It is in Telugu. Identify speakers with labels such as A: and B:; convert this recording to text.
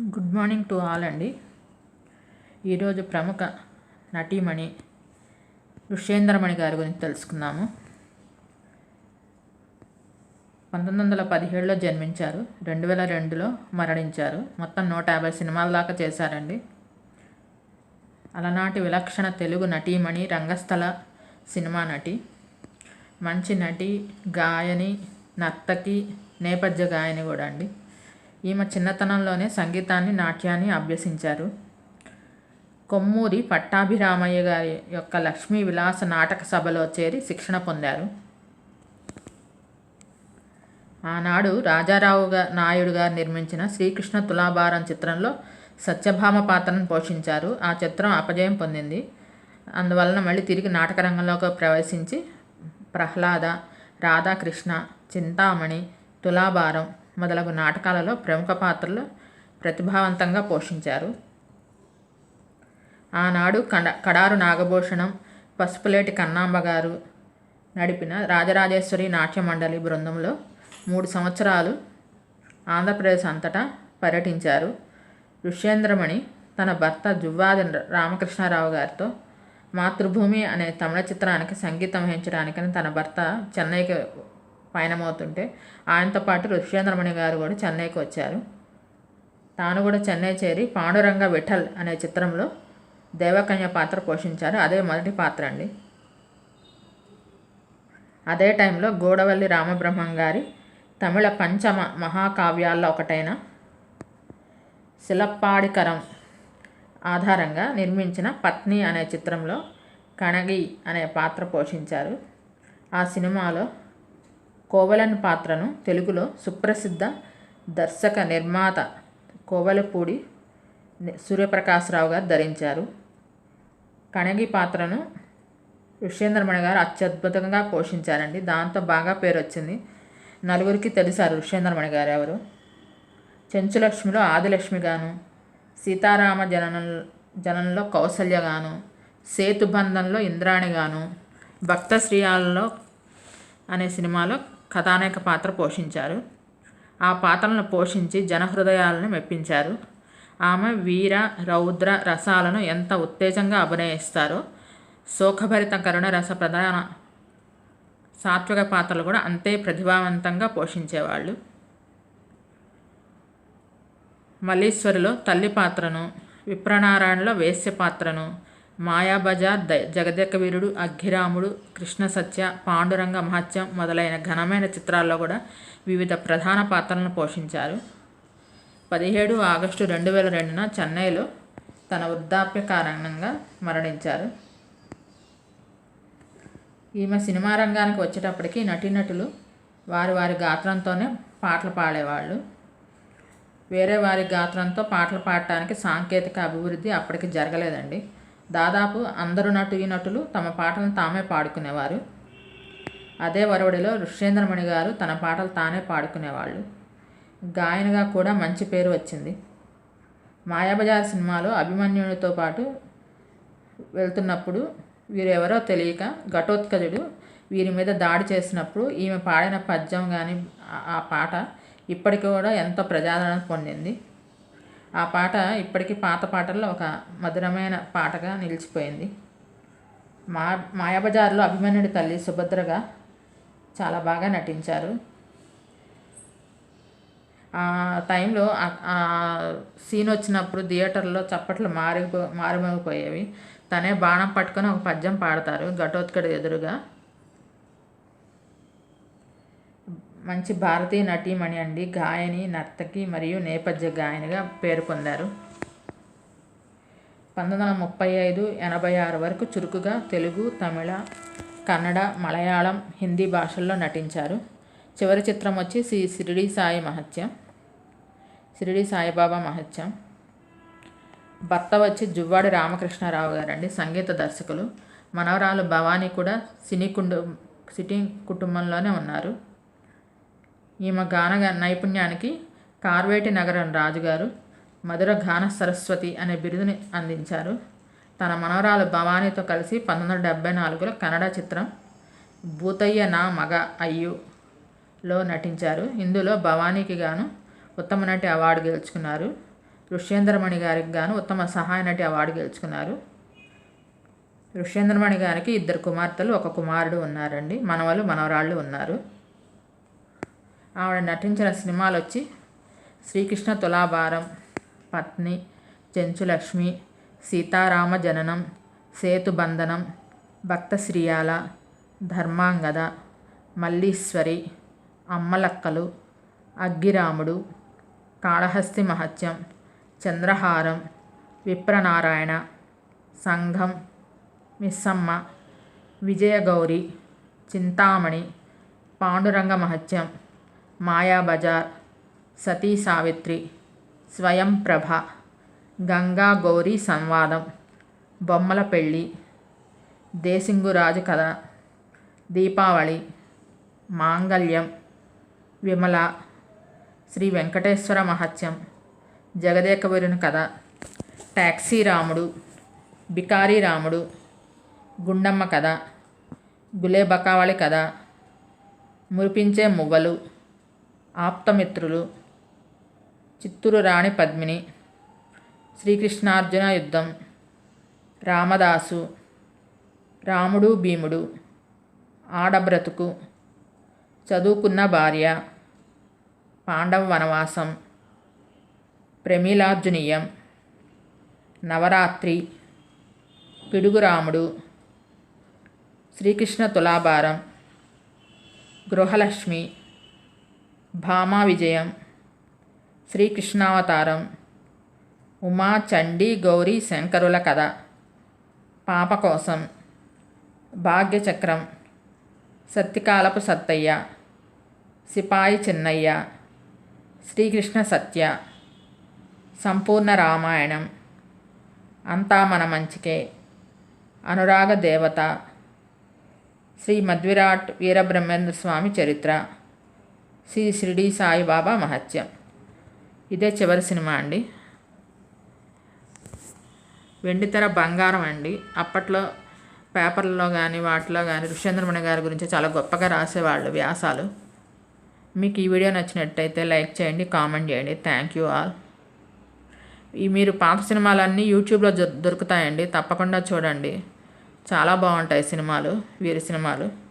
A: గుడ్ మార్నింగ్ టు ఆల్ అండి. ఈరోజు ప్రముఖ నటీమణి ఋషేంద్రమణి గారి గురించి తెలుసుకుందాము. పంతొమ్మిది వందల పదిహేడులో జన్మించారు. రెండు వేల రెండులో మరణించారు. మొత్తం నూట యాభై సినిమాల దాకా చేశారండి. అలనాటి విలక్షణ తెలుగు నటీమణి రంగస్థల సినిమా నటి మంచి నటి గాయని నర్తకి నేపథ్య గాయని కూడా అండి. ఈమె చిన్నతనంలోనే సంగీతాన్ని నాట్యాన్ని అభ్యసించారు. కొమ్మూరి పట్టాభిరామయ్య గారి యొక్క లక్ష్మీ విలాస నాటక సభలో చేరి శిక్షణ పొందారు. ఆనాడు రాజారావు నాయుడు గారు నిర్మించిన శ్రీకృష్ణ తులాభారం చిత్రంలో సత్యభామ పాత్రను పోషించారు. ఆ చిత్రం అపజయం పొందింది. అందువలన మళ్ళీ తిరిగి నాటక రంగంలోకి ప్రవేశించి ప్రహ్లాద రాధాకృష్ణ చింతామణి తులాభారం మొదలగు నాటకాలలో ప్రముఖ పాత్రలు ప్రతిభావంతంగా పోషించారు. ఆనాడు కడ కడారు నాగభూషణం పసుపులేటి కన్నాంబ గారు నడిపిన రాజరాజేశ్వరి నాట్య మండలి బృందంలో మూడు సంవత్సరాలు ఆంధ్రప్రదేశ్ అంతటా పర్యటించారు. ఋష్యేంద్రమణి తన భర్త జువ్వాది రామకృష్ణారావు గారితో మాతృభూమి అనే తమిళ చిత్రానికి సంగీతం వహించడానికని తన భర్త చెన్నైకి పయనమవుతుంటే ఆయనతో పాటు ఋష్యేంద్రమణి గారు కూడా చెన్నైకి వచ్చారు. తాను కూడా చెన్నై చేరి పాండురంగ విఠల్ అనే చిత్రంలో దేవకన్య పాత్ర పోషించారు. అదే మొదటి పాత్ర అండి. అదే టైంలో గూడవల్లి రామబ్రహ్మం గారి తమిళ పంచమ మహాకావ్యాల్లో ఒకటైన శిలప్పాడికరం ఆధారంగా నిర్మించిన పత్ని అనే చిత్రంలో కణగి అనే పాత్ర పోషించారు. ఆ సినిమాలో కోవలన్ పాత్రను తెలుగులో సుప్రసిద్ధ దర్శక నిర్మాత కోవలపూడి సూర్యప్రకాశ్రావు గారు ధరించారు. కణగి పాత్రను ఋష్యేంద్రమణి గారు అత్యద్భుతంగా పోషించారండి. దాంతో బాగా పేరు వచ్చింది నలుగురికి తెలిసారు ఋష్యేంద్రమణి గారు ఎవరు. చెంచులక్ష్మిలో ఆదిలక్ష్మిగాను సీతారామ జనన జనంలో కౌసల్యగాను సేతుబంధంలో ఇంద్రాణిగాను భక్త శ్రీయాలలో అనే సినిమాలో కథానాయక పాత్ర పోషించారు. ఆ పాత్రలను పోషించి జనహృదయాలను మెప్పించారు. ఆమె వీర రౌద్ర రసాలను ఎంత ఉత్తేజంగా అభినయిస్తారో శోకభరిత కరుణ రస ప్రధాన సాత్విక పాత్రలు కూడా అంతే ప్రతిభావంతంగా పోషించేవాళ్ళు. మల్లీశ్వరిలో తల్లి పాత్రను విప్రనారాయణలో వేశ్య పాత్రను మాయాబజార్ ద జగదేక వీరుడు అగ్గిరాముడు కృష్ణ సత్య పాండురంగ మహత్యం మొదలైన ఘనమైన చిత్రాల్లో కూడా వివిధ ప్రధాన పాత్రలను పోషించారు. పదిహేడు ఆగస్టు రెండు వేల రెండున చెన్నైలో తన వృద్ధాప్య కారణంగా మరణించారు. ఈమె సినిమా రంగానికి వచ్చేటప్పటికి నటీనటులు వారి వారి గాత్రంతోనే పాటలు పాడేవాళ్ళు. వేరే వారి గాత్రంతో పాటలు పాడటానికి సాంకేతిక అభివృద్ధి అప్పటికి జరగలేదండి. దాదాపు అందరు నటు నటులు తమ పాటలను తామే పాడుకునేవారు. అదే వరవడిలో ఋష్యేంద్రమణి గారు తన పాటలు తానే పాడుకునేవాళ్ళు. గాయనగా కూడా మంచి పేరు వచ్చింది. మాయాబజార్ సినిమాలో అభిమన్యునితో పాటు వెళ్తున్నప్పుడు వీరెవరో తెలియక ఘటోత్కజుడు వీరి మీద దాడి చేసినప్పుడు ఈమె పాడిన పద్యం కానీ ఆ పాట ఇప్పటికి కూడా ఎంతో ప్రజాదరణ పొందింది. ఆ పాట ఇప్పటికీ పాత పాటల్లో ఒక మధురమైన పాటగా నిలిచిపోయింది. మా మాయాబజార్లో అభిమన్యుడి తల్లి సుభద్రగా చాలా బాగా నటించారు. ఆ టైంలో సీన్ వచ్చినప్పుడు థియేటర్లో చప్పట్లు మారి మారుమోగిపోయేవి. తనే బాణం పట్టుకొని ఒక పద్యం పాడతారు ఘటోత్కడి ఎదురుగా. మంచి భారతీయ నటీమణి అండి. గాయని నర్తకి మరియు నేపథ్య గాయనిగా పేరు పొందారు. పంతొమ్మిది వందల ముప్పై ఐదు ఎనభై ఆరు వరకు చురుకుగా తెలుగు తమిళ కన్నడ మలయాళం హిందీ భాషల్లో నటించారు. చివరి చిత్రం వచ్చి శ్రీ షిరిడి సాయి మహత్యం. షిరిడి సాయిబాబా మహత్యం. భర్త వచ్చి జువ్వాడి రామకృష్ణారావు గారండి సంగీత దర్శకులు. మనవరాలు భవానీ కూడా సినీ కుండు సిటీ కుటుంబంలోనే ఉన్నారు. ఈమె గాన నైపుణ్యానికి కార్వేటి నగరం రాజుగారు మధుర గాన సరస్వతి అనే బిరుదుని అందించారు. తన మనవరాలు భవానీతో కలిసి పంతొమ్మిది వందల డెబ్బై నాలుగులో కన్నడ చిత్రం భూతయ్య నా మగ అయ్యులో నటించారు. ఇందులో భవానీకి గాను ఉత్తమ నటి అవార్డు గెలుచుకున్నారు. ఋష్యేంద్రమణి గారికి గాను ఉత్తమ సహాయ నటి అవార్డు గెలుచుకున్నారు. ఋష్యేంద్రమణి గారికి ఇద్దరు కుమార్తెలు ఒక కుమారుడు ఉన్నారండి. మనవలు మనవరాళ్ళు ఉన్నారు. ఆవిడ నటించిన సినిమాలు వచ్చి శ్రీకృష్ణ తులాభారం పత్ని చెంచులక్ష్మి సీతారామ జననం సేతుబంధనం భక్త శ్రీయాల ధర్మాంగద మల్లీశ్వరి అమ్మలక్కలు అగ్గిరాముడు కాళహస్తి మహత్యం చంద్రహారం విప్రనారాయణ సంఘం మిస్సమ్మ విజయగౌరి చింతామణి పాండురంగ మహత్యం మాయాబజార్ సతీ సావిత్రి స్వయం ప్రభ గంగా గౌరీ సంవాదం బొమ్మల పెళ్ళి దేశింగురాజు కథ దీపావళి మాంగళ్యం విమల శ్రీ వెంకటేశ్వర మహత్యం జగదేకవీరుని కథ ట్యాక్సీ రాముడు బికారి రాముడు గుండమ్మ కథ గులేబకావళి కథ మురిపించే మువ్వలు ఆప్తమిత్రులు చిత్తూరు రాణి పద్మిని శ్రీకృష్ణార్జున యుద్ధం రామదాసు రాముడు భీముడు ఆడబ్రతుకు చదువుకున్న భార్య పాండవ వనవాసం ప్రమీలార్జునీయం నవరాత్రి పిడుగురాముడు శ్రీకృష్ణ తులాభారం గృహలక్ష్మి భామా విజయం శ్రీకృష్ణావతారం. ఉమా చండీ గౌరీ శంకరుల కథ. పాప కోసం భాగ్యచక్రం. సత్యకాలపు సత్తయ్య. సిపాయి చిన్నయ్య. శ్రీకృష్ణ సత్య. సంపూర్ణ రామాయణం. అంతా మన మంచికే. అనురాగ దేవత. శ్రీ మధ్విరాట్ వీరబ్రహ్మేంద్ర స్వామి చరిత్ర. శ్రీ షిరిడి సాయిబాబా మహత్యం. ఇదే చివరి సినిమా అండి. వెండితెర బంగారం అండి. అప్పట్లో పేపర్లలో కానీ వాటిలో కానీ ఋష్యేంద్రమణి గారి గురించి చాలా గొప్పగా రాసేవాళ్ళు వ్యాసాలు. మీకు ఈ వీడియో నచ్చినట్టయితే లైక్ చేయండి కామెంట్ చేయండి. Thank you all. ఈ మీరు పాత సినిమాలన్నీ యూట్యూబ్లో దొరుకుతాయండి. తప్పకుండా చూడండి. చాలా బాగుంటాయి సినిమాలు వీరి సినిమాలు.